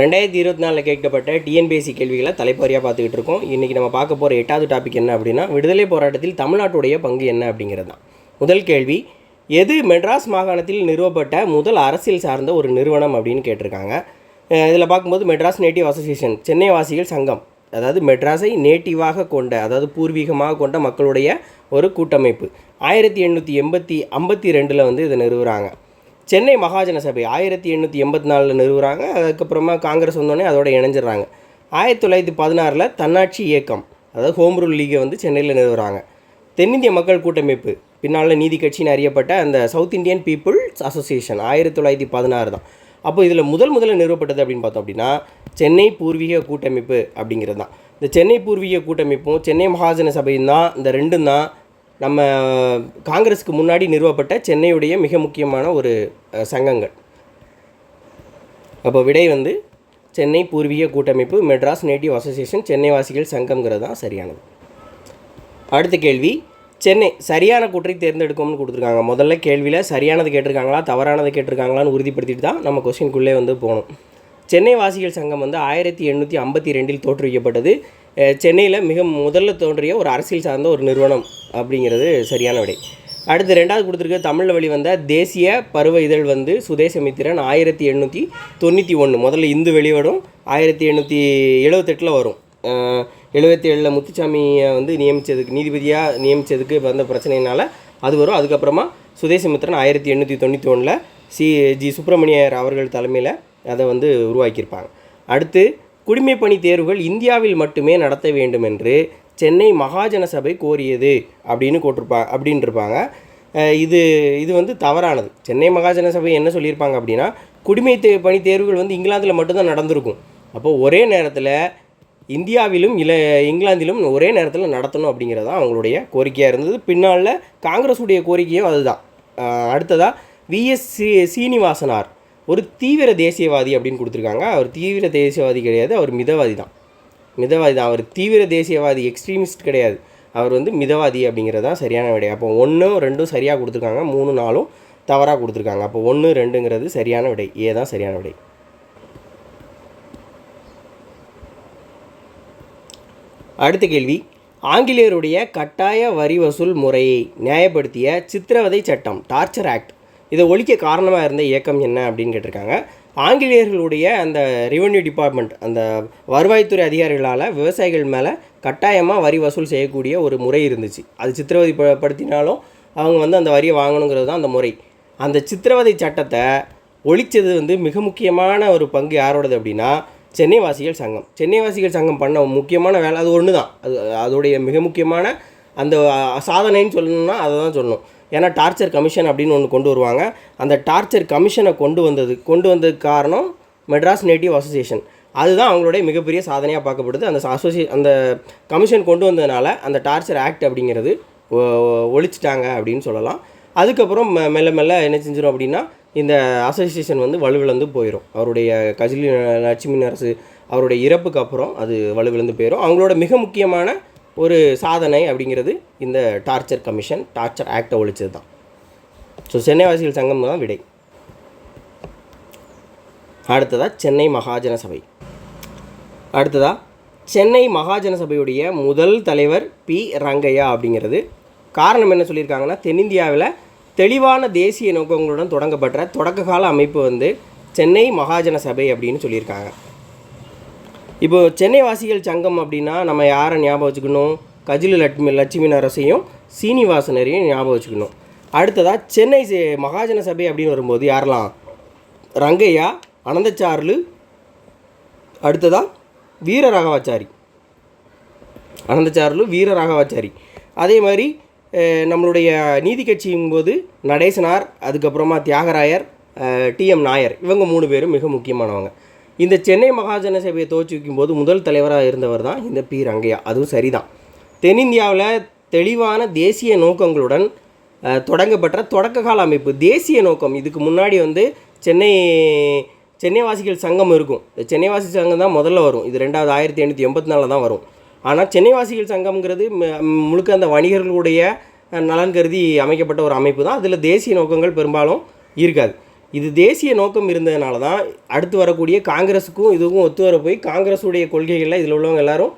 ரெண்டாயிரத்தி இருபத்தி நாலில் கேட்கப்பட்ட டிஎன்பிஎஸ்சி கேள்விகளை தலைப்பறியாக பார்த்துக்கிட்டு இருக்கோம். இன்றைக்கி நம்ம பார்க்க போகிற எட்டாவது டாபிக் என்ன அப்படின்னா விடுதலை போராட்டத்தில் தமிழ்நாட்டுடைய பங்கு என்ன அப்படிங்கிறது தான். முதல் கேள்வி எது மெட்ராஸ் மாகாணத்தில் நிறுவப்பட்ட முதல் அரசியல் சார்ந்த ஒரு நிறுவனம் அப்படின்னு கேட்டிருக்காங்க. இதில் பார்க்கும்போது மெட்ராஸ் நேட்டிவ் அசோசியேஷன் சென்னை வாசிகள் சங்கம் அதாவது மெட்ராஸை நேட்டிவாக கொண்ட அதாவது பூர்வீகமாக கொண்ட மக்களுடைய ஒரு கூட்டமைப்பு. ஆயிரத்தி எண்ணூற்றி எண்பத்தி ஐம்பத்தி ரெண்டில் வந்து இதை நிறுவுகிறாங்க சென்னை மகாஜன சபை ஆயிரத்தி எண்ணூற்றி எண்பத்தி நாலில் நிறுவுறாங்க. அதுக்கப்புறமா காங்கிரஸ் வந்தோடனே அதோட இணைஞ்சிடுறாங்க. ஆயிரத்தி தொள்ளாயிரத்தி பதினாறில் தன்னாட்சி இயக்கம் அதாவது ஹோம் ரூல் லீகை வந்து சென்னையில் நிறுவுறாங்க. தென்னிந்திய மக்கள் கூட்டமைப்பு பின்னால் நீதி கட்சின்னு அறியப்பட்ட அந்த சவுத் இந்தியன் பீப்புள்ஸ் அசோசியேஷன் ஆயிரத்தி தொள்ளாயிரத்தி பதினாறு தான். அப்போ இதில் முதல் முதல்ல நிறுவப்பட்டது அப்படின்னு பார்த்தோம் அப்படின்னா சென்னை பூர்வீக கூட்டமைப்பு அப்படிங்கிறது தான். இந்த சென்னை பூர்வீக கூட்டமைப்பும் சென்னை மகாஜன சபையும் தான் இந்த ரெண்டும் தான் நம்ம காங்கிரஸுக்கு முன்னாடி நிறுவப்பட்ட சென்னையுடைய மிக முக்கியமான ஒரு சங்கங்கள். அப்போ விடை வந்து சென்னை பூர்வீக கூட்டமைப்பு மெட்ராஸ் நேட்டிவ் அசோசியேஷன் சென்னை வாசிகள் சங்கம்ங்கிறது தான் சரியானது. அடுத்த கேள்வி சென்னை சரியான கூற்றை தேர்ந்தெடுக்கும்னு கொடுத்துருக்காங்க. முதல்ல கேள்வியில் சரியானது கேட்டிருக்காங்களா தவறானது கேட்டிருக்காங்களான்னு உறுதிப்படுத்திட்டு தான் நம்ம கொஸ்டின்குள்ளே வந்து போகணும். சென்னை வாசிகள் சங்கம் வந்து ஆயிரத்தி எண்ணூற்றி ஐம்பத்தி ரெண்டில் தோற்றுவிக்கப்பட்டது. சென்னையில் மிக முதல்ல தோன்றிய ஒரு அரசியல் சார்ந்த ஒரு நிறுவனம் அப்படிங்கிறது சரியான விடை. அடுத்து ரெண்டாவது கொடுத்துருக்க தமிழில் வெளிவந்த தேசிய பருவ இதழ் வந்து சுதேசமித்திரன் ஆயிரத்தி எண்ணூற்றி தொண்ணூற்றி ஒன்று முதல்ல இந்து வெளிவடும் ஆயிரத்தி எண்ணூற்றி எழுபத்தெட்டில் வரும். எழுபத்தி ஏழில் முத்துச்சாமியை வந்து நியமித்ததுக்கு நீதிபதியாக நியமித்ததுக்கு வந்த பிரச்சனையினால அது வரும். அதுக்கப்புறமா சுதேசமித்திரன் ஆயிரத்தி எண்ணூற்றி தொண்ணூற்றி ஒன்றில் சி ஜி சுப்பிரமணியர் அவர்கள் தலைமையில் அதை வந்து உருவாக்கியிருப்பாங்க. அடுத்து குடிமைப்பணி தேர்வுகள் இந்தியாவில் மட்டுமே நடத்த வேண்டும் என்று சென்னை மகாஜன சபை கோரியது அப்படின்னு போட்டிருப்பா அப்படின்ட்டுருப்பாங்க இது இது வந்து தவறானது. சென்னை மகாஜன சபை என்ன சொல்லியிருப்பாங்க அப்படின்னா குடிமை தே பணி தேர்வுகள் வந்து இங்கிலாந்தில் மட்டும்தான் நடந்திருக்கும். அப்போ ஒரே நேரத்தில் இந்தியாவிலும் இல்லை இங்கிலாந்திலும் ஒரே நேரத்தில் நடத்தணும் அப்படிங்கிறது தான் அவங்களுடைய கோரிக்கையாக இருந்தது. பின்னால் காங்கிரஸுடைய கோரிக்கையும் அதுதான். அடுத்ததாக விஎஸ் சி சீனிவாசனார். ஒரு தீவிர தேசியவாதி அப்படின்னு கொடுத்துருக்காங்க. அவர் தீவிர தேசியவாதி கிடையாது அவர் மிதவாதி தான். மிதவாதி தான். அவர் தீவிர தேசியவாதி எக்ஸ்ட்ரீமிஸ்ட் கிடையாது. அவர் வந்து மிதவாதி அப்படிங்கிறது தான் சரியான விடை. அப்போ ஒன்றும் ரெண்டும் சரியாக கொடுத்துருக்காங்க மூணு நாளும் தவறாக கொடுத்துருக்காங்க. அப்போ ஒன்று ரெண்டுங்கிறது சரியான விடை. ஏ தான் சரியான விடை. அடுத்த கேள்வி. ஆங்கிலேயருடைய கட்டாய வரி வசூல் முறையை நியாயப்படுத்திய சித்திரவதை சட்டம் டார்ச்சர் ஆக்ட் இதை ஒழிக்க காரணமாக இருந்த இயக்கம் என்ன அப்படின்னு கேட்டிருக்காங்க. ஆங்கிலேயர்களுடைய அந்த ரெவென்யூ டிபார்ட்மெண்ட் அந்த வருவாய்த்துறை அதிகாரிகளால் விவசாயிகள் மேலே கட்டாயமாக வரி வசூல் செய்யக்கூடிய ஒரு முறை இருந்துச்சு. அது சித்திரவதை படுத்தினாலும் அவங்க வந்து அந்த வரியை வாங்கணுங்கிறது தான் அந்த முறை. அந்த சித்திரவதை சட்டத்தை ஒழிச்சது வந்து மிக முக்கியமான ஒரு பங்கு யாரோடது அப்படின்னா சென்னை வாசிகள் சங்கம். சென்னை வாசிகள் சங்கம் பண்ண முக்கியமான வேலை அது ஒன்று தான் அது அதோடைய மிக முக்கியமான அந்த சாதனைன்னு சொல்லணும்னா அதை தான் சொல்லணும். ஏன்னா டார்ச்சர் கமிஷன் அப்படின்னு ஒன்று கொண்டு வருவாங்க. அந்த டார்ச்சர் கமிஷனை கொண்டு வந்தது கொண்டு வந்ததுக்கு காரணம் மெட்ராஸ் நேட்டிவ் அசோசியேஷன். அதுதான் அவங்களுடைய மிகப்பெரிய சாதனையாக பார்க்கப்படுது. அந்த அசோசியே அந்த கமிஷன் கொண்டு வந்ததுனால அந்த டார்ச்சர் ஆக்ட் அப்படிங்கிறது ஒ- ஒழிச்சிட்டாங்க அப்படின்னு சொல்லலாம். அதுக்கப்புறம் மெ- மெல்ல மெல்ல என்ன செஞ்சிடும் அப்படின்னா இந்த அசோசியேஷன் வந்து வலுவிழந்து போயிடும் அவருடைய கஜிலி லட்சுமி அரசு அவருடைய இறப்புக்கு அப்புறம் அது வலுவிழந்து போயிடும் அவங்களோட மிக முக்கியமான ஒரு சாதனை அப்படிங்கிறது இந்த டார்ச்சர் கமிஷன் டார்ச்சர் ஆக்டை ஒழிச்சது தான். ஸோ சென்னைவாசிகள் சங்கம் தான் விடை. அடுத்ததாக சென்னை மகாஜன சபை. அடுத்ததாக சென்னை மகாஜன சபையுடைய முதல் தலைவர் பி. ரங்கையா அப்படிங்கிறது. காரணம் என்ன சொல்லியிருக்காங்கன்னா தென்னிந்தியாவில் தெளிவான தேசிய நோக்கங்களுடன் தொடங்கப்பட்ட தொடக்ககால அமைப்பு வந்து சென்னை மகாஜன சபை அப்படின்னு சொல்லியிருக்காங்க. இப்போ சென்னை வாசிகள் சங்கம் அப்படின்னா நம்ம யாரை ஞாபகம் வச்சுக்கணும்? கஜிலு லட்சுமி லட்சுமி நரசையும் சீனிவாசனரையும் ஞாபகம் வச்சுக்கணும். அடுத்ததாக சென்னை சே- மகாஜன சபை அப்படின்னு வரும்போது யாரெல்லாம்? ரங்கையா அனந்தச்சார்லு அடுத்ததாக வீர ரகவாச்சாரி அனந்தச்சார்லு வீர ராகவாச்சாரி அதே மாதிரி நம்மளுடைய நீதி கட்சியும் போது நடேசனார் அதுக்கப்புறமா தியாகராயர் டிஎம் நாயர். இவங்க மூணு பேரும் மிக முக்கியமானவங்க. இந்த சென்னை மகாஜன சபையை தோற்றுவிக்கும் போது முதல் தலைவராக இருந்தவர் தான் இந்த பி. ரங்கையா. அதுவும் சரிதான். தென்னிந்தியாவில் தெளிவான தேசிய நோக்கங்களுடன் தொடங்கப்பட்ட தொடக்க தொடக்ககால அமைப்பு. தேசிய நோக்கம். இதுக்கு முன்னாடி வந்து சென்னை சென்னை வாசிகள் சங்கம் இருக்கும். இந்த சென்னைவாசி சங்கம் தான் முதல்ல வரும். இது ரெண்டாவது ஆயிரத்தி எண்ணூற்றி எண்பத்தி நாலில் தான் வரும். ஆனால் சென்னை வாசிகள் சங்கம்ங்கிறது ம- முழுக்க அந்த வணிகர்களுடைய நலன் கருதி அமைக்கப்பட்ட ஒரு அமைப்பு தான். அதில் தேசிய நோக்கங்கள் பெரும்பாலும் இருக்காது. இது தேசிய நோக்கம் இருந்ததுனால தான் அடுத்து வரக்கூடிய காங்கிரஸுக்கும் இதுக்கும் ஒத்து வர போய் காங்கிரஸுடைய கொள்கைகளில் இதில் உள்ளவங்க எல்லாரும்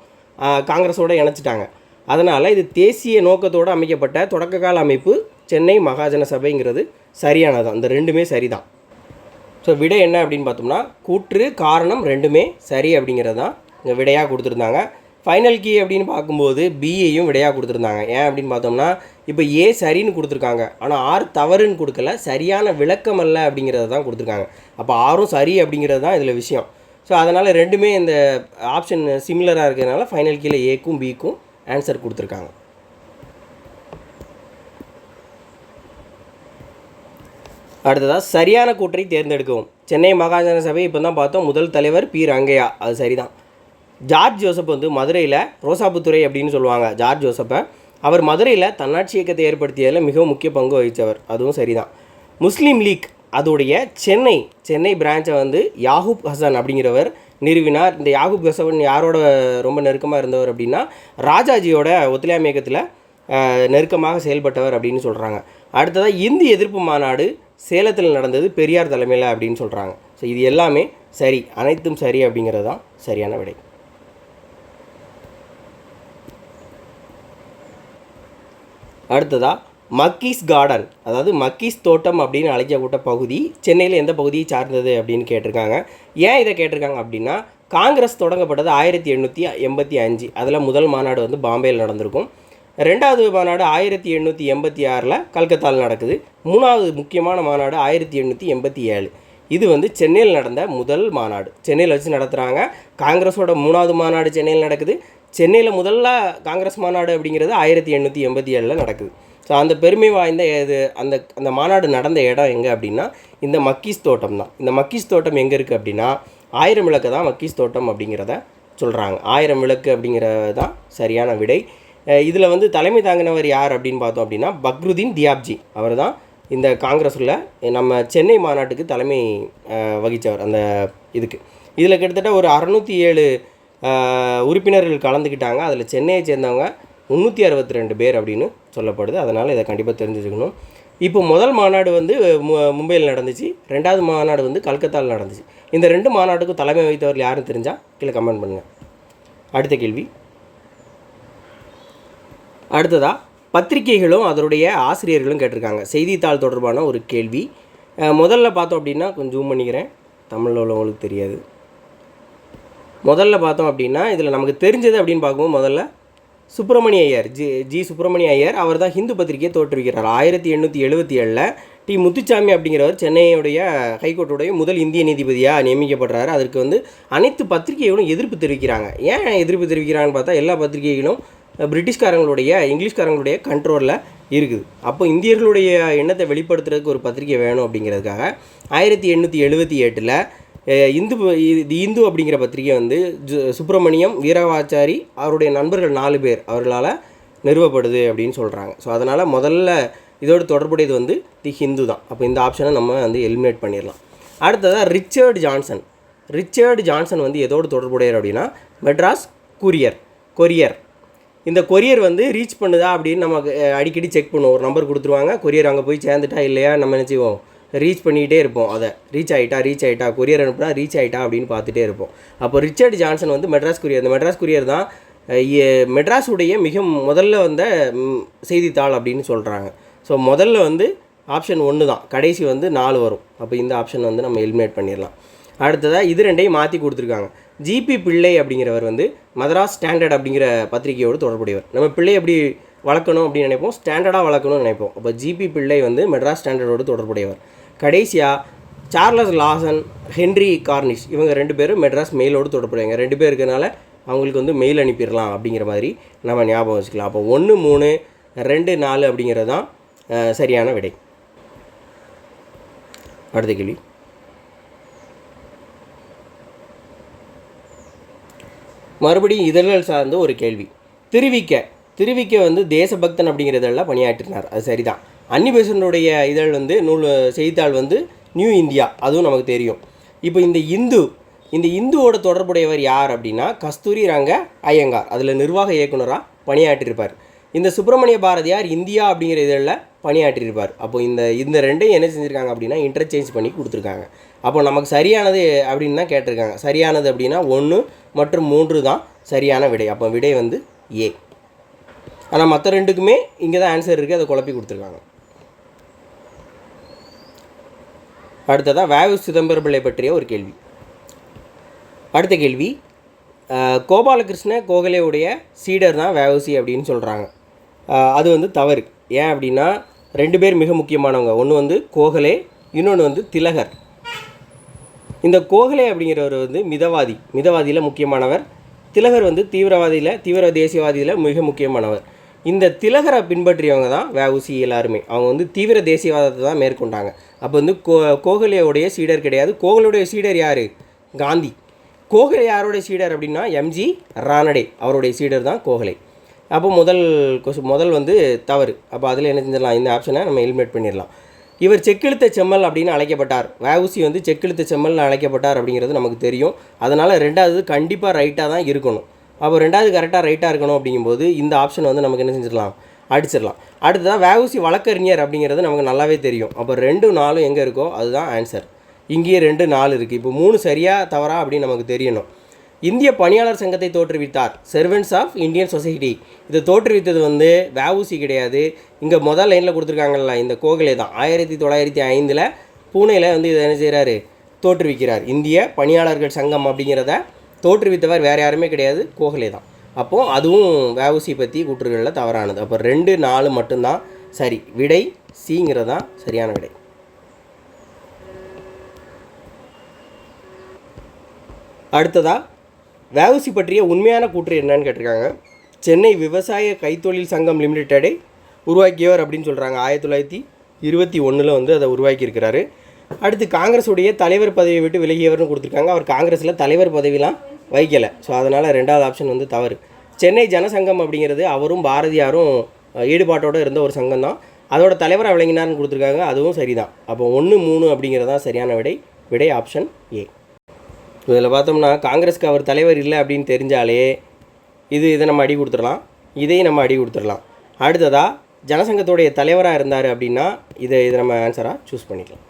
காங்கிரஸோடு இணைச்சிட்டாங்க. அதனால் இது தேசிய நோக்கத்தோடு அமைக்கப்பட்ட தொடக்ககால அமைப்பு சென்னை மகாஜன சபைங்கிறது சரியானது. அந்த ரெண்டுமே சரிதான். ஸோ விடை என்ன அப்படின்னு பார்த்தோம்னா கூற்று காரணம் ரெண்டுமே சரி அப்படிங்கிறது தான் இங்கே விடையாக கொடுத்துருந்தாங்க. ஃபைனல் கீ அப்படின்னு பார்க்கும்போது பிஏயும் விடையாக கொடுத்துருந்தாங்க. ஏன் அப்படின்னு பார்த்தோம்னா இப்போ ஏ சரின்னு கொடுத்துருக்காங்க. ஆனால் ஆர் தவறுன்னு கொடுக்கல. சரியான விளக்கம் அல்ல அப்படிங்கிறத தான் கொடுத்துருக்காங்க. அப்போ ஆரும் சரி அப்படிங்கிறது தான் இதில் விஷயம். ஸோ அதனால் ரெண்டுமே இந்த ஆப்ஷன் சிமிலராக இருக்கிறதுனால ஃபைனல் கீழே ஏக்கும் பிக்கும் ஆன்சர் கொடுத்துருக்காங்க. அடுத்ததாக சரியான கூற்றை தேர்ந்தெடுக்கவும். சென்னை மாகாண சபை இப்போ தான் பார்த்தோம். முதல் தலைவர் பி ரங்கையா. அது சரிதான். ஜார்ஜ் ஜோசப் வந்து மதுரையில் ரோசாபுத்துறை அப்படின்னு சொல்லுவாங்க. ஜார்ஜ் ஜோசப்பை. அவர் மதுரையில் தன்னாட்சி இயக்கத்தை ஏற்படுத்தியதில் மிகவும் முக்கிய பங்கு வகித்தவர் அதுவும் சரிதான். முஸ்லீம் லீக் அதோடைய சென்னை சென்னை பிரான்ச்சை வந்து யாகூப் ஹசன் அப்படிங்கிறவர் நிறுவினார். இந்த யாகூப் ஹசன் யாரோட ரொம்ப நெருக்கமாக இருந்தவர் அப்படின்னா ராஜாஜியோட ஒத்துழையாமை இயக்கத்தில் நெருக்கமாக செயல்பட்டவர் அப்படின்னு சொல்கிறாங்க அடுத்ததாக இந்தி எதிர்ப்பு மாநாடு சேலத்தில் நடந்தது பெரியார் தலைமையில் அப்படின்னு சொல்கிறாங்க ஸோ இது எல்லாமே சரி அனைத்தும் சரி அப்படிங்கிறது தான் சரியான விடை. அடுத்ததாக மக்கீஸ் கார்டன் அதாவது மக்கீஸ் தோட்டம் அப்படின்னு அழைக்கப்பட்ட பகுதி சென்னையில் எந்த பகுதியை சார்ந்தது அப்படின்னு கேட்டிருக்காங்க. ஏன் இதை கேட்டிருக்காங்க அப்படின்னா காங்கிரஸ் தொடங்கப்பட்டது ஆயிரத்தி எண்ணூற்றி எண்பத்தி அஞ்சு அதில் முதல் மாநாடு வந்து பாம்பேயில் நடந்திருக்கும். ரெண்டாவது மாநாடு ஆயிரத்தி எண்ணூற்றி எண்பத்தி ஆறில் கல்கத்தாவில் நடக்குது. மூணாவது முக்கியமான மாநாடு ஆயிரத்தி எண்ணூற்றி எண்பத்தி ஏழு. இது வந்து சென்னையில் நடந்த முதல் மாநாடு. சென்னையில் வச்சு நடத்துகிறாங்க காங்கிரஸோட மூணாவது மாநாடு சென்னையில் நடக்குது. சென்னையில் முதல்ல காங்கிரஸ் மாநாடு அப்படிங்கிறது ஆயிரத்தி எண்ணூற்றி எண்பத்தி ஏழில் நடக்குது. ஸோ அந்த பெருமை வாய்ந்த இது அந்த அந்த மாநாடு நடந்த இடம் எங்கே அப்படின்னா இந்த மக்கீஸ் தோட்டம் தான். இந்த மக்கீஸ் தோட்டம் எங்கே இருக்குது அப்படின்னா ஆயிரம் விளக்கு தான் மக்கீஸ் தோட்டம் அப்படிங்கிறத சொல்கிறாங்க ஆயிரம் விளக்கு அப்படிங்கிறது தான் சரியான விடை. இதில் வந்து தலைமை தாங்கினவர் யார் அப்படின்னு பார்த்தோம் அப்படின்னா பக்ருதீன் தியாப்ஜி. அவர் தான் இந்த காங்கிரஸில் நம்ம சென்னை மாநாட்டுக்கு தலைமை வகித்தவர் அந்த இதுக்கு. இதில் கிட்டத்தட்ட ஒரு அறநூற்றி ஏழு உறுப்பினர்கள் கலந்துக்கிட்டாங்க. அதில் சென்னையை சேர்ந்தவங்க முந்நூற்றி அறுபத்தி ரெண்டு பேர் அப்படின்னு சொல்லப்படுது. அதனால் இதை கண்டிப்பாக தெரிஞ்சுக்கணும். இப்போ முதல் மாநாடு வந்து மும்பையில் நடந்துச்சு. ரெண்டாவது மாநாடு வந்து கல்கத்தாவில் நடந்துச்சு. இந்த ரெண்டு மாநாட்டுக்கும் தலைமை வைத்தவர்கள் யாருன்னு தெரிஞ்சால் கீழே கமெண்ட் பண்ணுங்கள் அடுத்த கேள்வி. அடுத்ததாக பத்திரிகைகளும் அதனுடைய ஆசிரியர்களும் கேட்டிருக்காங்க. செய்தித்தாள் தொடர்பான ஒரு கேள்வி. முதல்ல பார்த்தோம் அப்படின்னா கொஞ்சம் ஜூம் பண்ணிக்கிறேன். தமிழில் உள்ளவங்களுக்கு தெரியாது. முதல்ல பார்த்தோம் அப்படின்னா இதில் நமக்கு தெரிஞ்சது அப்படின்னு பார்க்கும்போது முதல்ல சுப்பிரமணிய ஐயர் ஜி ஜி சுப்பிரமணிய ஐயர் அவர் தான் ஹிந்து பத்திரிகையை தோற்றுவிக்கிறார். ஆயிரத்தி எண்ணூற்றி எழுபத்தி ஏழில் டி முத்துச்சாமி அப்படிங்கிறவர் சென்னையுடைய ஹைகோர்ட்டுடைய முதல் இந்திய நீதிபதியாக நியமிக்கப்படுறாரு. அதற்கு வந்து அனைத்து பத்திரிகைகளும் எதிர்ப்பு தெரிவிக்கிறாங்க. ஏன் எதிர்ப்பு தெரிவிக்கிறாங்கன்னு பார்த்தா எல்லா பத்திரிகைகளும் பிரிட்டிஷ்காரங்களுடைய இங்கிலீஷ்காரங்களுடைய கண்ட்ரோலில் இருக்குது. அப்போ இந்தியர்களுடைய எண்ணத்தை வெளிப்படுத்துறதுக்கு ஒரு பத்திரிகை வேணும் அப்படிங்கிறதுக்காக ஆயிரத்தி எண்ணூற்றி எழுபத்தி எட்டில் இந்து இது இந்து அப்படிங்கிற பத்திரிகை வந்து சுப்பிரமணியம் வீரவாச்சாரி அவருடைய நண்பர்கள் நாலு பேர் அவர்களால் நிறுவப்படுது அப்படின்னு சொல்கிறாங்க ஸோ அதனால் முதல்ல இதோடு தொடர்புடையது வந்து தி ஹிந்து தான். அப்போ இந்த ஆப்ஷனை நம்ம வந்து எலிமினேட் பண்ணிடலாம். அடுத்ததாக ரிச்சர்ட் ஜான்சன். ரிச்சர்ட் ஜான்சன் வந்து எதோடு தொடர்புடையர் அப்படின்னா மெட்ராஸ் கூரியர் கொரியர். இந்த கொரியர் வந்து ரீச் பண்ணுதா அப்படின்னு நம்ம அடிக்கடி செக் பண்ணுவோம். ஒரு நம்பர் கொடுத்துருவாங்க கொரியர் அங்கே போய் சேர்ந்துட்டா இல்லையா நம்ம நினச்சிவோம் ரீச் பண்ணிக்கிட்டே இருப்போம். அதை ரீச் ஆகிட்டா ரீச் ஆகிட்டா கொரியர் அனுப்புனா ரீச் ஆகிட்டா அப்படின்னு பார்த்துட்டே இருப்போம். அப்போ ரிச்சர்ட் ஜான்சன் வந்து மெட்ராஸ் கொரியர் இந்த மெட்ராஸ் கொரியர் தான் மெட்ராஸுடைய மிக முதல்ல வந்த செய்தித்தாள் அப்படின்னு சொல்கிறாங்க ஸோ முதல்ல வந்து ஆப்ஷன் ஒன்று தான். கடைசி வந்து நாலு வரும். அப்போ இந்த ஆப்ஷன் வந்து நம்ம எலிமினேட் பண்ணிடலாம். அடுத்ததாக இது ரெண்டையும் மாற்றி கொடுத்துருக்காங்க. ஜிபி பிள்ளை அப்படிங்கிறவர் வந்து மதராஸ் ஸ்டாண்டர்ட் அப்படிங்கிற பத்திரிகையோடு தொடர்புடையவர். நம்ம பிள்ளை எப்படி வளர்க்கணும் அப்படின்னு நினைப்போம்? ஸ்டாண்டர்டாக வளர்க்கணும்னு நினைப்போம். அப்போ ஜிபி பிள்ளை வந்து மெட்ராஸ் ஸ்டாண்டர்டோடு தொடர்புடையவர். கடைசியாக சார்லஸ் லாசன் ஹென்ரி கார்னிஷ் இவங்க ரெண்டு பேரும் மெட்ராஸ் மெயிலோடு தொடர்புடையவங்க ரெண்டு பேர் இருக்கிறனால அவங்களுக்கு வந்து மெயில் அனுப்பிடலாம் அப்படிங்கிற மாதிரி நம்ம ஞாபகம் வச்சுக்கலாம். அப்போ ஒன்று மூணு ரெண்டு நாலு அப்படிங்கிறது தான் சரியான விடை. அடுத்த கேள்வி. மறுபடியும் இதழ்கள் சார்ந்த ஒரு கேள்வி. திருவிக்க திருவிக்க வந்து தேசபக்தன் அப்படிங்கிற இதழில் பணியாற்றினார். அது சரிதான். அன்னிபேசனுடைய இதழ் வந்து நூல் செய்தித்தாள் வந்து நியூ இந்தியா அதுவும் நமக்கு தெரியும். இப்போ இந்த இந்து இந்த இந்துவோட தொடர்புடையவர் யார் அப்படின்னா கஸ்தூரி ரங்க ஐயங்கார். அதில் நிர்வாக இயக்குனராக பணியாற்றியிருப்பார் இந்த சுப்பிரமணிய பாரதியார் இந்தியா அப்படிங்கிற இதழில் பணியாற்றியிருப்பார் அப்போ இந்த இந்த ரெண்டையும் என்ன செஞ்சுருக்காங்க அப்படின்னா இன்டர்சேஞ்ச் பண்ணி கொடுத்துருக்காங்க. அப்போ நமக்கு சரியானது அப்படின்னு தான் கேட்டிருக்காங்க. சரியானது அப்படின்னா ஒன்று மற்றும் மூன்று தான் சரியான விடை. அப்போ விடை வந்து ஏ ஆனால் மற்ற ரெண்டுக்குமே இங்கே தான் ஆன்சர் இருக்குது அதை குழப்பி கொடுத்துருக்காங்க. அடுத்ததாக வேவு சிதம்பர பிள்ளை பற்றிய ஒரு கேள்வி. அடுத்த கேள்வி கோபாலகிருஷ்ண கோகலேவுடைய சீடர் தான் வேவசி அப்படின்னு சொல்கிறாங்க அது வந்து தவறு. ஏன் அப்படின்னா ரெண்டு பேர் மிக முக்கியமானவங்க. ஒன்று வந்து கோகலே இன்னொன்று வந்து திலகர். இந்த கோகலே அப்படிங்கிறவர் வந்து மிதவாதி. மிதவாதியில் முக்கியமானவர். திலகர் வந்து தீவிரவாதியில் தீவிர தேசியவாதியில் மிக முக்கியமானவர். இந்த திலகரை பின்பற்றியவங்க தான் வஉசி எல்லாருமே. அவங்க வந்து தீவிர தேசியவாதத்தை தான் மேற்கொண்டாங்க. அப்போ வந்து கோ கோகலியோடைய சீடர் கிடையாது. கோகலுடைய சீடர் யார்? காந்தி. கோகலே யாருடைய சீடர் அப்படின்னா எம்ஜி ரானடே அவருடைய சீடர் தான் கோகலே. அப்போ முதல் கொசு முதல் வந்து தவறு. அப்போ அதில் என்ன செஞ்சிடலாம்? இந்த ஆப்ஷனை நம்ம எலிமினேட் பண்ணிடலாம். இவர் செக்கெழுத்த செம்மல் அப்படின்னு அழைக்கப்பட்டார். வஉசி வந்து செக்கெழுத்த செம்மல்னு அழைக்கப்பட்டார் அப்படிங்கிறது நமக்கு தெரியும். அதனால் ரெண்டாவது கண்டிப்பாக ரைட்டாக தான் இருக்கணும். அப்போ ரெண்டாவது கரெக்டாக ரைட்டாக இருக்கணும் அப்படிங்கும்போது இந்த ஆப்ஷன் வந்து நமக்கு என்ன செஞ்சிடலாம்? அடிச்சிடலாம். அடுத்ததான் வஉசி வழக்கறிஞர் அப்படிங்கிறது நமக்கு நல்லாவே தெரியும். அப்போ ரெண்டு நாலும் எங்கே இருக்கோ அதுதான் ஆன்சர் இங்கேயே ரெண்டு நாலு இருக்குது இப்போ மூணு சரியாக தவறா அப்படின்னு நமக்கு தெரியணும். இந்திய பணியாளர் சங்கத்தை தோற்றுவித்தார். செர்வன்ஸ் ஆஃப் இந்தியன் சொசைட்டி இதை தோற்றுவித்தது வந்து வேவுசி கிடையாது. இங்கே முதல் லைனில் கொடுத்துருக்காங்கல்ல இந்த கோகலே தான். ஆயிரத்தி தொள்ளாயிரத்தி ஐந்தில் பூனேயில் வந்து இதை என்ன செய்கிறாரு தோற்றுவிக்கிறார். இந்திய பணியாளர்கள் சங்கம் அப்படிங்கிறத தோற்றுவித்தவர் வேறு யாருமே கிடையாது கோகலே தான். அப்போது அதுவும் வேவுசி பற்றி கூற்றுகளில் தவறானது. அப்போ ரெண்டு நாலு மட்டும்தான் சரி. விடை சிங்கிறது தான் சரியான விடை? அடுத்ததாக வேவுசி பற்றிய உண்மையான கூற்று என்னன்னு கேட்டிருக்காங்க. சென்னை விவசாய கைத்தொழில் சங்கம் லிமிடெடை உருவாக்கியவர் அப்படின்னு சொல்கிறாங்க ஆயிரத்தி தொள்ளாயிரத்தி இருபத்தி ஒன்றில் வந்து அதை உருவாக்கியிருக்கிறாரு. அடுத்து காங்கிரஸுடைய தலைவர் பதவியை விட்டு விலகியவர்னு கொடுத்துருக்காங்க. அவர் காங்கிரஸில் தலைவர் பதவிலாம் வைக்கலை. ஸோ அதனால் ரெண்டாவது ஆப்ஷன் வந்து தவறு. சென்னை ஜனசங்கம் அப்படிங்கிறது அவரும் பாரதியாரும் ஈடுபாட்டோடு இருந்த ஒரு சங்கம் தான். அதோட தலைவராக விளங்கினார்னு கொடுத்துருக்காங்க. அதுவும் சரிதான். அப்போ ஒன்று மூணு அப்படிங்கிறது தான் சரியான விடை? விடை ஆப்ஷன் ஏ இதில் பார்த்தோம்னா காங்கிரஸ்க்கு அவர் தலைவர் இல்லை அப்படின்னு தெரிஞ்சாலே இது இதை நம்ம அடி கொடுத்துடலாம். இதையும் நம்ம அடி கொடுத்துடலாம். அடுத்ததாக ஜனசங்கத்துடைய தலைவராக இருந்தார் அப்படின்னா இதை இதை நம்ம ஆன்சராக சூஸ் பண்ணிக்கலாம்.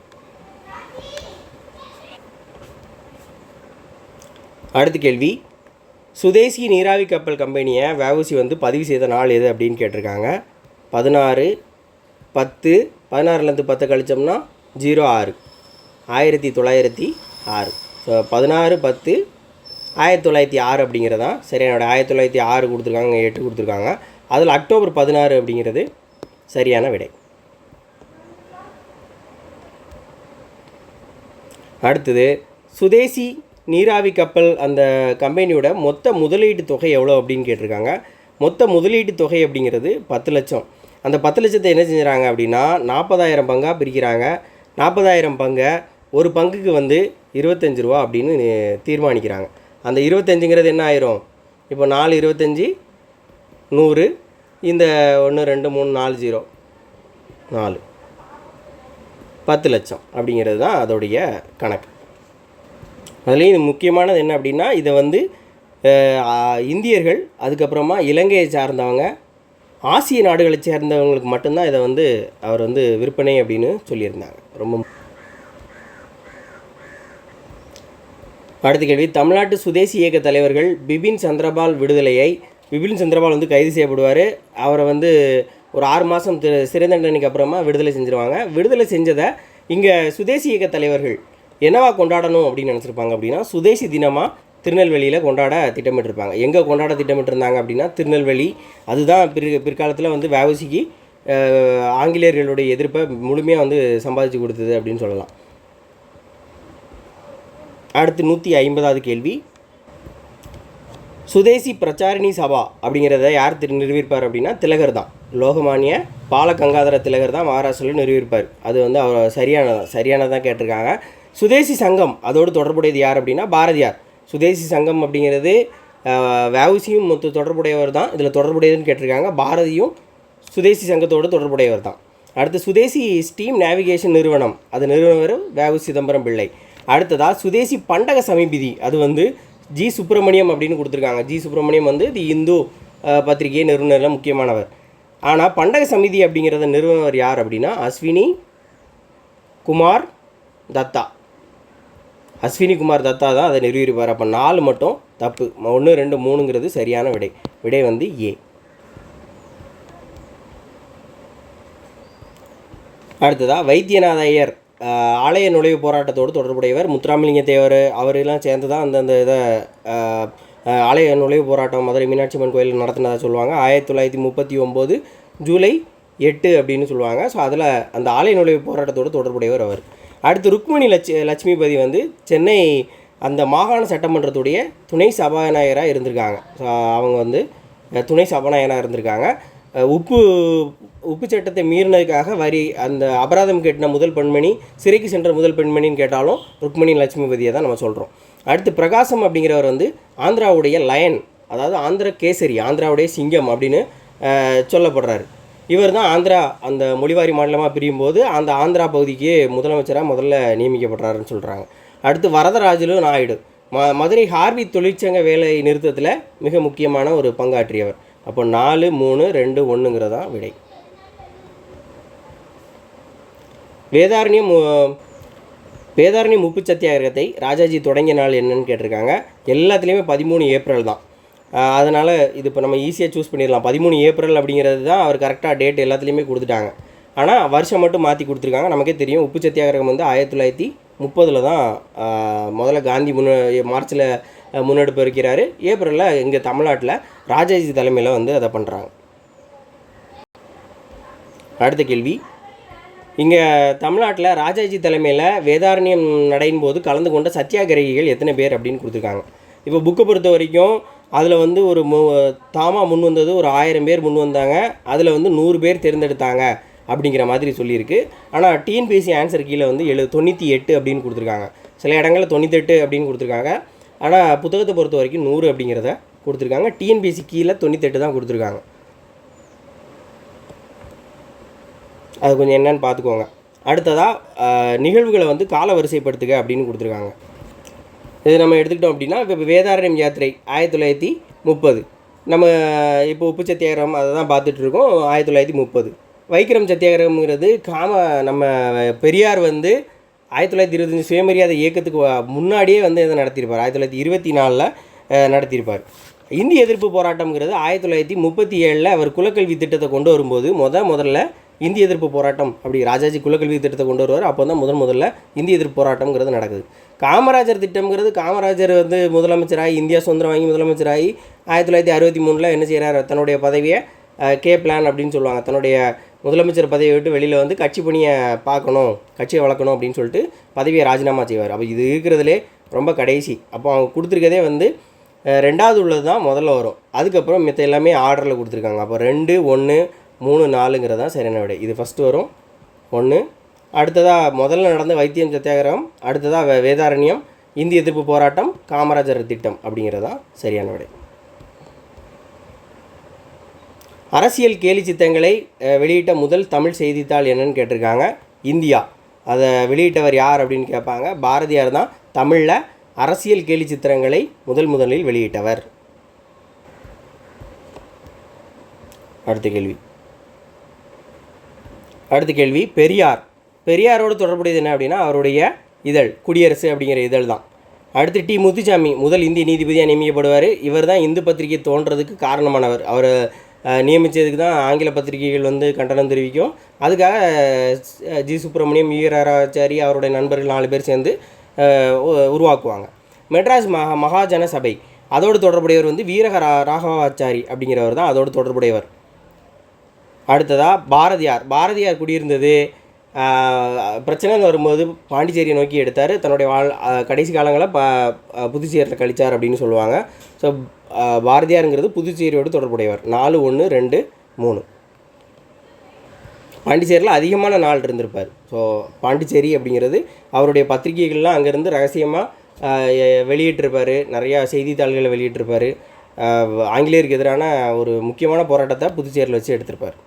அடுத்த கேள்வி. சுதேசி நீராவி கப்பல் கம்பெனியை வேவுசி வந்து பதிவு செய்த நாள் எது அப்படின்னு கேட்டிருக்காங்க. பதினாறு பத்து பதினாறுலேருந்து பத்து கழிச்சோம்னா ஜீரோ ஆறு. ஆயிரத்தி தொள்ளாயிரத்தி ஆறு. ஸோ பதினாறு பத்து ஆயிரத்தி தொள்ளாயிரத்தி ஆறு அப்படிங்கிறதான் என்னோடய ஆயிரத்தி தொள்ளாயிரத்தி ஆறு கொடுத்துருக்காங்க எட்டு கொடுத்துருக்காங்க. அதில் அக்டோபர் பதினாறு அப்படிங்கிறது சரியான விடை. அடுத்தது சுதேசி நீராவி கப்பல் அந்த கம்பெனியோட மொத்த முதலீட்டு தொகை எவ்வளோ அப்படின்னு கேட்டிருக்காங்க. மொத்த முதலீட்டு தொகை அப்படிங்கிறது பத்து லட்சம். அந்த பத்து லட்சத்தை என்ன செஞ்சுறாங்க அப்படின்னா நாற்பதாயிரம் பங்காக பிரிக்கிறாங்க. நாற்பதாயிரம் பங்கை ஒரு பங்குக்கு வந்து இருபத்தஞ்சு ரூபா அப்படின்னு தீர்மானிக்கிறாங்க. அந்த இருபத்தஞ்சுங்கிறது என்ன ஆயிரும்? இப்போ நாலு இருபத்தஞ்சி நூறு இந்த ஒன்று ரெண்டு மூணு நாலு ஜீரோ நாலு. பத்து லட்சம் அப்படிங்கிறது தான் அதோடைய கணக்கு. அதுலேயும் இது முக்கியமானது என்ன அப்படின்னா இதை வந்து இந்தியர்கள் அதுக்கப்புறமா இலங்கையை சார்ந்தவங்க ஆசிய நாடுகளை சேர்ந்தவங்களுக்கு மட்டும்தான் இதை வந்து அவர் வந்து விற்பனை அப்படின்னு சொல்லியிருந்தாங்க. ரொம்ப அடுத்த கேள்வி. தமிழ்நாட்டு சுதேசி இயக்க தலைவர்கள் பிபின் சந்திரபால் விடுதலையை பிபின் சந்திரபால் வந்து கைது செய்யப்படுவார். அவரை வந்து ஒரு ஆறு மாதம் சிறை தண்டனைக்கு அப்புறமா விடுதலை செஞ்சுருவாங்க. விடுதலை செஞ்சதை இங்கே சுதேசி இயக்க தலைவர்கள் என்னவா கொண்டாடணும் அப்படின்னு நினச்சிருப்பாங்க அப்படின்னா சுதேசி தினமாக திருநெல்வேலியில் கொண்டாட திட்டமிட்டிருப்பாங்க. எங்கே கொண்டாட திட்டமிட்டிருந்தாங்க அப்படின்னா திருநெல்வேலி. அதுதான் பிற் பிற்காலத்தில் வந்து வேவசிக்கு ஆங்கிலேயர்களுடைய எதிர்ப்பை முழுமையாக வந்து சம்பாதிச்சு கொடுத்தது அப்படின்னு சொல்லலாம். அடுத்து நூற்றி ஐம்பதாவது கேள்வி. சுதேசி பிரச்சாரிணி சபா அப்படிங்கிறத யார் திரு நிறுவியிருப்பார் அப்படின்னா திலகர் தான். லோகமானிய பாலகங்காதர திலகர் தான் மகாராஷ்டிராவில் நிறுவியிருப்பார் அது வந்து அவர் சரியானதான் சரியானதான் கேட்டிருக்காங்க. சுதேசி சங்கம் அதோடு தொடர்புடையது யார் அப்படின்னா பாரதியார். சுதேசி சங்கம் அப்படிங்கிறது வவுசியும் மொத்த தொடர்புடையவர் தான். இதில் தொடர்புடையதுன்னு கேட்டிருக்காங்க. பாரதியும் சுதேசி சங்கத்தோடு தொடர்புடையவர் தான். அடுத்து சுதேசி ஸ்டீம் நேவிகேஷன் நிறுவனம். அது நிறுவனர் வேவு சிதம்பரம் பிள்ளை. அடுத்ததாக சுதேசி பண்டக சமிபிதி. அது வந்து ஜி சுப்பிரமணியம் அப்படின்னு கொடுத்துருக்காங்க. ஜி சுப்பிரமணியம் வந்து தி இந்து பத்திரிகை நிறுவனரில் முக்கியமானவர். ஆனால் பண்டக சமிதி அப்படிங்கிறத நிறுவனர் யார் அப்படின்னா அஸ்வினி குமார் தத்தா. அஸ்வினி குமார் தத்தா தான் அதை நிறுவியிருப்பார் அப்போ நாலு மட்டும் தப்பு. ஒன்று ரெண்டு மூணுங்கிறது சரியான விடை. விடை வந்து ஏ அடுத்ததாக வைத்தியநாத ஐயர் ஆலய நுழைவு போராட்டத்தோடு தொடர்புடையவர் முத்துராமலிங்க தேவர். அவரெல்லாம் சேர்ந்து தான் அந்த அந்த இதை ஆலய நுழைவு போராட்டம் மதுரை மீனாட்சி அம்மன் கோயில் நடத்தினதா சொல்லுவாங்க. ஆயிரத்தி தொள்ளாயிரத்தி முப்பத்தி ஒம்பது ஜூலை எட்டு அப்படின்னு சொல்லுவாங்க. ஸோ அதில் அந்த ஆலய நுழைவு போராட்டத்தோடு தொடர்புடையவர் அவர். அடுத்து ருக்மிணி லட்ச லட்சுமிபதி வந்து சென்னை அந்த மாகாண சட்டமன்றத்துடைய துணை சபாநாயகராக இருந்திருக்காங்க. ஸோ அவங்க வந்து துணை சபாநாயகராக இருந்திருக்காங்க. உப்பு உப்பு சட்டத்தை மீறினதுக்காக வரி அந்த அபராதம் கேட்டின முதல் பெண்மணி சிறைக்கு சென்ற முதல் பெண்மணின்னு கேட்டாலும் ருக்மணி லட்சுமிபதியை தான் நம்ம சொல்கிறோம் அடுத்து பிரகாசம் அப்படிங்கிறவர் வந்து ஆந்திராவுடைய லயன் அதாவது ஆந்திர கேசரி ஆந்திராவுடைய சிங்கம் அப்படின்னு சொல்லப்படுறாரு. இவர் தான் ஆந்திரா அந்த மொழிவாரி மாநிலமாக பிரியும் போது அந்த ஆந்திரா பகுதிக்கு முதலமைச்சராக முதல்ல நியமிக்கப்படுறாருன்னு சொல்கிறாங்க அடுத்து வரதராஜலும் நாயுடு. ம மதுரை ஹார்வி தொழிற்சங்க வேலை நிறுத்தத்தில் மிக முக்கியமான ஒரு பங்காற்றியவர். அப்போ நாலு மூணு ரெண்டு ஒன்றுங்கிறதான் விடை. வேதாரண்யம் மு- வேதாரண்யம் உப்பு சத்தியாகிரகத்தை ராஜாஜி தொடங்கிய நாள் என்னன்னு கேட்டிருக்காங்க. எல்லாத்துலேயுமே பதிமூணு ஏப்ரல் தான். அதனால் இது இப்போ நம்ம ஈஸியாக சூஸ் பண்ணிடலாம். பதிமூணு ஏப்ரல் அப்படிங்கிறது தான் அவர் கரெக்டாக டேட் எல்லாத்துலேயுமே கொடுத்துட்டாங்க. ஆனால் வருஷம் மட்டும் மாற்றி கொடுத்துருக்காங்க. நமக்கே தெரியும். உப்பு சத்தியாகிரகம் வந்து ஆயிரத்தி தொள்ளாயிரத்தி முப்பதில் தான் முதல்ல காந்தி முன்ன மார்ச்சில் முன்னெடுப்பு இருக்கிறாரு ஏப்ரலில் இங்கே தமிழ்நாட்டில் ராஜாஜி தலைமையில் வந்து அதை பண்ணுறாங்க அடுத்த கேள்வி. இங்கே தமிழ்நாட்டில் ராஜாஜி தலைமையில் வேதாரண்யம் நடையின் போது கலந்து கொண்ட சத்தியாகிரகிகள் எத்தனை பேர் அப்படின்னு கொடுத்துருக்காங்க. இப்போ புக்கை பொறுத்த வரைக்கும் அதில் வந்து ஒரு மு தாமா முன் வந்தது ஒரு ஆயிரம் பேர் முன் வந்தாங்க. அதில் வந்து நூறு பேர் தேர்ந்தெடுத்தாங்க அப்படிங்கிற மாதிரி சொல்லியிருக்கு. ஆனால் டிஎன்பிஎஸ்சி ஆன்சர் கீழே வந்து எழு தொண்ணூற்றி எட்டு அப்படின்னு கொடுத்துருக்காங்க. சில இடங்களில் தொண்ணூத்தெட்டு அப்படின்னு கொடுத்துருக்காங்க. ஆனால் புத்தகத்தை பொறுத்த வரைக்கும் நூறு அப்படிங்கிறத கொடுத்துருக்காங்க. டிஎன்பிஎஸ்சி கீழே தொண்ணூத்தெட்டு தான் கொடுத்துருக்காங்க. அது கொஞ்சம் என்னன்னு பார்த்துக்கோங்க. அடுத்ததாக நிகழ்வுகளை வந்து கால வரிசைப்படுத்துக அப்படின்னு கொடுத்துருக்காங்க. இது நம்ம எடுத்துக்கிட்டோம் அப்படின்னா இப்போ வேதாரண்யம் யாத்திரை ஆயிரத்தி தொள்ளாயிரத்தி முப்பது. நம்ம இப்போ உப்பு சத்தியாகிரகம் அதை தான் பார்த்துட்ருக்கோம் ஆயிரத்தி தொள்ளாயிரத்தி முப்பது. வைக்கிரம் சத்தியாகிரகம்ங்கிறது காம நம்ம பெரியார் வந்து ஆயிரத்தி தொள்ளாயிரத்தி இருபத்தஞ்சி சுயமரியாதை இயக்கத்துக்கு முன்னாடியே வந்து இதை நடத்தியிருப்பார். ஆயிரத்தி தொள்ளாயிரத்தி இருபத்தி நாலில் நடத்தியிருப்பார். இந்திய எதிர்ப்பு போராட்டம்ங்கிறது ஆயிரத்தி தொள்ளாயிரத்தி முப்பத்தி ஏழில் அவர் குலக்கல்வி திட்டத்தை கொண்டு வரும்போது முத முதல்ல இந்திய எதிர்ப்பு போராட்டம் அப்படி ராஜாஜி குலக்கல்வி திட்டத்தை கொண்டு வருவார். அப்போ தான் முதன் முதல்ல இந்திய எதிர்ப்பு போராட்டம்ங்கிறது நடக்குது. காமராஜர் திட்டம்ங்கிறது காமராஜர் வந்து முதலமைச்சராகி இந்தியா சுதந்திரம் வாங்கி முதலமைச்சராகி ஆயிரத்தி தொள்ளாயிரத்தி அறுபத்தி மூணில் என்ன செய்கிறார் தன்னுடைய பதவியை கே பிளான் அப்படின்னு சொல்லுவாங்க. தன்னுடைய முதலமைச்சர் பதவியை விட்டு வெளியில் வந்து கட்சி பணியை பார்க்கணும் கட்சியை வளர்க்கணும் அப்படின்னு சொல்லிட்டு பதவியை ராஜினாமா செய்வார். அப்போ இது இருக்கிறதுலே ரொம்ப கடைசி. அப்போ அவங்க கொடுத்துருக்கதே வந்து ரெண்டாவது உள்ளது தான் முதல்ல வரும். அதுக்கப்புறம் மித்த எல்லாமே ஆர்டரில் கொடுத்துருக்காங்க. அப்போ ரெண்டு ஒன்று மூணு நாலுங்கிறது தான் சரியான விடை. இது ஃபஸ்ட்டு வரும் ஒன்று அடுத்ததாக முதல்ல நடந்த வைத்தியம் சத்தியாகிரகம் அடுத்ததாக வேதாரண்யம் இந்திய எதிர்ப்பு போராட்டம் காமராஜர் திட்டம் அப்படிங்கிறது தான் சரியான விடை. அரசியல் கேலி சித்தங்களை வெளியிட்ட முதல் தமிழ் செய்தித்தாள் என்னன்னு கேட்டிருக்காங்க இந்தியா. அதை வெளியிட்டவர் யார் அப்படின்னு கேட்பாங்க பாரதியார் தான் தமிழில் அரசியல் கேலி சித்திரங்களை முதல் முதலில் வெளியிட்டவர். அடுத்த கேள்வி. அடுத்த கேள்வி பெரியார். பெரியாரோடு தொடர்புடையது என்ன அப்படின்னா அவருடைய இதழ் குடியரசு அப்படிங்கிற இதழ் தான் அடுத்து டி. முத்துசாமி முதல் இந்திய நீதிபதியாக நியமிக்கப்படுவார். இவர் தான் இந்து பத்திரிகை தோன்றதுக்கு காரணமானவர். அவர் நியமித்ததுக்கு தான் ஆங்கில பத்திரிகைகள் வந்து கண்டனம் தெரிவிக்கும். அதுக்காக ஜி. சுப்பிரமணியம் வீராராச்சாரி அவருடைய நண்பர்கள் நாலு பேர் சேர்ந்து உருவாக்குவாங்க. மெட்ராஸ் மகா மகாஜன சபை. அதோடு தொடர்புடையவர் வந்து வீரக ராகவாச்சாரி அப்படிங்கிறவர் தான் அதோடு தொடர்புடையவர். அடுத்ததாக பாரதியார். பாரதியார் குடியிருந்தது பிரச்சனைன்னு வரும்போது பாண்டிச்சேரியை நோக்கி எடுத்தார். தன்னுடைய வாழ் கடைசி காலங்களில் ப புதுச்சேரியில் கழிச்சார் அப்படின்னு சொல்லுவாங்க. ஸோ பாரதியாருங்கிறது புதுச்சேரியோடு தொடர்புடையவர். நாலு ஒன்று ரெண்டு மூணு. பாண்டிச்சேரியில் அதிகமான நாள் இருந்திருப்பார். ஸோ பாண்டிச்சேரி அப்படிங்கிறது அவருடைய பத்திரிகைகள்லாம் அங்கேருந்து ரகசியமாக வெளியிட்டிருப்பார். நிறையா செய்தித்தாள்களை வெளியிட்டிருப்பார். ஆங்கிலேயருக்கு எதிரான ஒரு முக்கியமான போராட்டத்தை புதுச்சேரியில் வச்சு எடுத்திருப்பார்.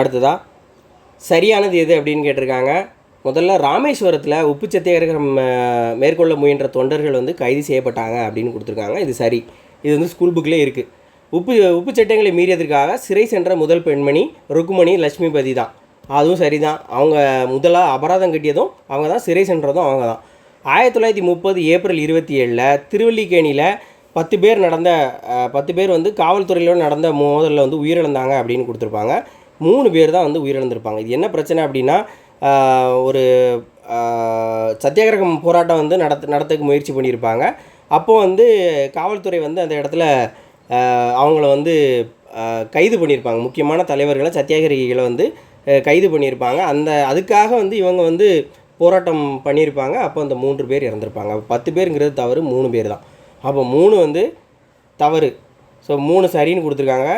அடுத்ததா சரியானது எது அப்படின்னு கேட்டிருக்காங்க. முதல்ல ராமேஸ்வரத்தில் உப்பு சத்தியாகிரகம் மேற்கொள்ள முயன்ற தொண்டர்கள் வந்து கைது செய்யப்பட்டாங்க அப்படின்னு கொடுத்துருக்காங்க. இது சரி. இது வந்து ஸ்கூல் புக்கில் இருக்குது உப்பு உப்பு சட்டங்களை மீறியதற்காக சிறை சென்ற முதல் பெண்மணி ருக்குமணி லட்சுமிபதி தான். அதுவும் சரி தான் அவங்க முதலாக அபராதம் கட்டியதும் அவங்க தான் சிறை சென்றதும் அவங்க தான். ஆயிரத்தி தொள்ளாயிரத்தி முப்பது ஏப்ரல் இருபத்தி ஏழில் திருவல்லிக்கேணியில் பத்து பேர் நடந்த பத்து பேர் வந்து காவல்துறையில் நடந்த மோதலில் வந்து உயிரிழந்தாங்க அப்படின்னு கொடுத்துருப்பாங்க. மூணு பேர் தான் வந்து உயிரிழந்திருப்பாங்க. இது என்ன பிரச்சனை அப்படின்னா ஒரு சத்தியாகிரகம் போராட்டம் வந்து நடத்த நடத்துக்கு முயற்சி பண்ணியிருப்பாங்க. அப்போது வந்து காவல்துறை வந்து அந்த இடத்துல அவங்கள வந்து கைது பண்ணியிருப்பாங்க. முக்கியமான தலைவர்களை சத்தியாகிரகிகளை வந்து கைது பண்ணியிருப்பாங்க. அந்த அதுக்காக வந்து இவங்க வந்து போராட்டம் பண்ணியிருப்பாங்க. அப்போ அந்த மூன்று பேர் இறந்துருப்பாங்க. அப்போ பத்து பேருங்கிறது தவறு மூணு பேர் தான். அப்போ மூணு வந்து தவறு. ஸோ மூணு சரின்னு கொடுத்துருக்காங்க.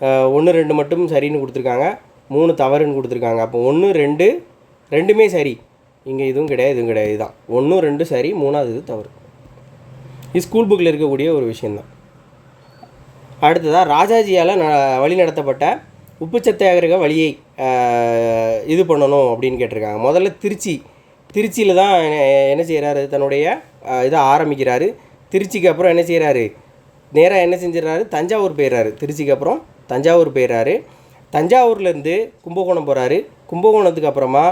ஒன்று ரெண்டு மட்டும் சரின்னு கொடுத்துருக்காங்க. மூணு தவறுன்னு கொடுத்துருக்காங்க. அப்போ ஒன்று ரெண்டு ரெண்டுமே சரி. இங்கே இதுவும் கிடையாது இதுவும் கிடையாது இதுதான். ஒன்றும் ரெண்டு சரி மூணாவது இது தவறு. இது ஸ்கூல் புக்கில் இருக்கக்கூடிய ஒரு விஷயந்தான் அடுத்ததாக ராஜாஜியால் ந வழி நடத்தப்பட்ட உப்பு சத்தியாகிரக வழியை இது பண்ணணும் அப்படின்னு கேட்டிருக்காங்க. முதல்ல திருச்சி. திருச்சியில் தான் என்ன- செய்கிறாரு தன்னுடைய இதை ஆரம்பிக்கிறாரு. திருச்சிக்கு அப்புறம் என்ன செய்கிறாரு நேராக என்ன செஞ்சிடறாரு? தஞ்சாவூர் போயிடுறாரு. திருச்சிக்கு அப்புறம் தஞ்சாவூர் போயிடுறாரு. தஞ்சாவூர்லேருந்து கும்பகோணம் போகிறாரு கும்பகோணத்துக்கு அப்புறமா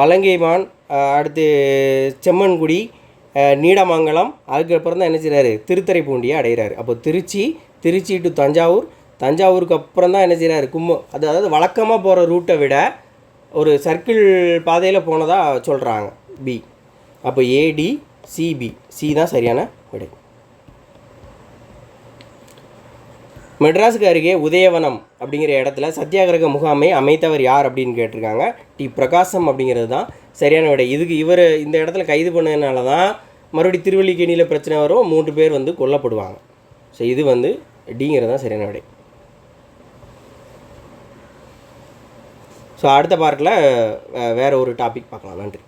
வலங்கைமான் அடுத்து செம்மன்குடி நீடமங்கலம் அதுக்கப்புறம் தான் என்ன செய்கிறாரு திருத்துறைப்பூண்டியை அடைகிறாரு அப்போ திருச்சி திருச்சி டு தஞ்சாவூர். தஞ்சாவூருக்கு அப்புறம் தான் என்ன செய்கிறாரு கும்ப அது அதாவது வழக்கமாக போகிற ரூட்டை விட ஒரு சர்க்கிள் பாதையில் போனதாக சொல்கிறாங்க பி. அப்போ ஏடி சிபி சி தான் சரியான விடை. மெட்ராஸுக்கு அருகே உதயவனம் அப்படிங்கிற இடத்துல சத்தியாகிரக முகாமை அமைத்தவர் யார் அப்படின்னு கேட்டிருக்காங்க. டி. பிரகாசம் அப்படிங்கிறது தான். சரியான விடை. இதுக்கு இவர் இந்த இடத்துல கைது பண்ணதுனால தான் மறுபடியும் திருவல்லிக்கேணியில் பிரச்சனை வரும். மூன்று பேர் வந்து கொல்லப்படுவாங்க. ஸோ இது வந்து டிங்கிறது தான் சரியான விடை. ஸோ அடுத்த பார்ட்டில் வேறு ஒரு டாபிக் பார்க்கலாம். நன்றி.